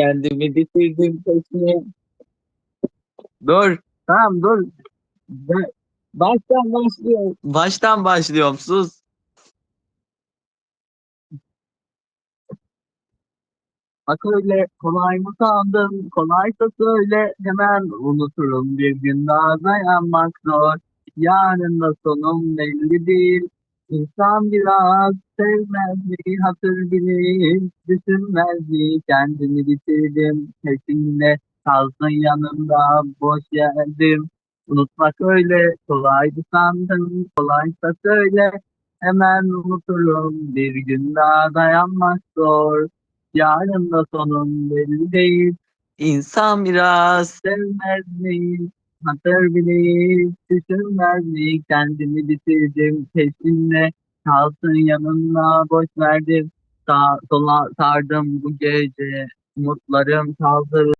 Kendimi bitirdim peşine. Dur. Tamam dur. Ba- Baştan başlıyorum. Baştan başlıyorum sus. Öyle kolay mı sandın? Kolaysa söyle hemen unuturum. Bir gün daha dayanmak zor. Yarın da sonum belli değil. İnsan biraz sevmez mi, hatır bilir, düşünmez mi, kendimi bitirdim, peşinde kalsın yanımda, boş yerdim. Unutmak öyle kolaydı sandım, kolaysa söyle, hemen unuturum, bir gün daha dayanmak zor. Yarın da sonum belli değil. İnsan biraz sevmez mi? Hatır bilir, düşünmez mi? Kendimi bitirdim peşinde. Kalsın yanımda boş verdim. Sağ, sola sardım bu gece. Umutlarım kaldı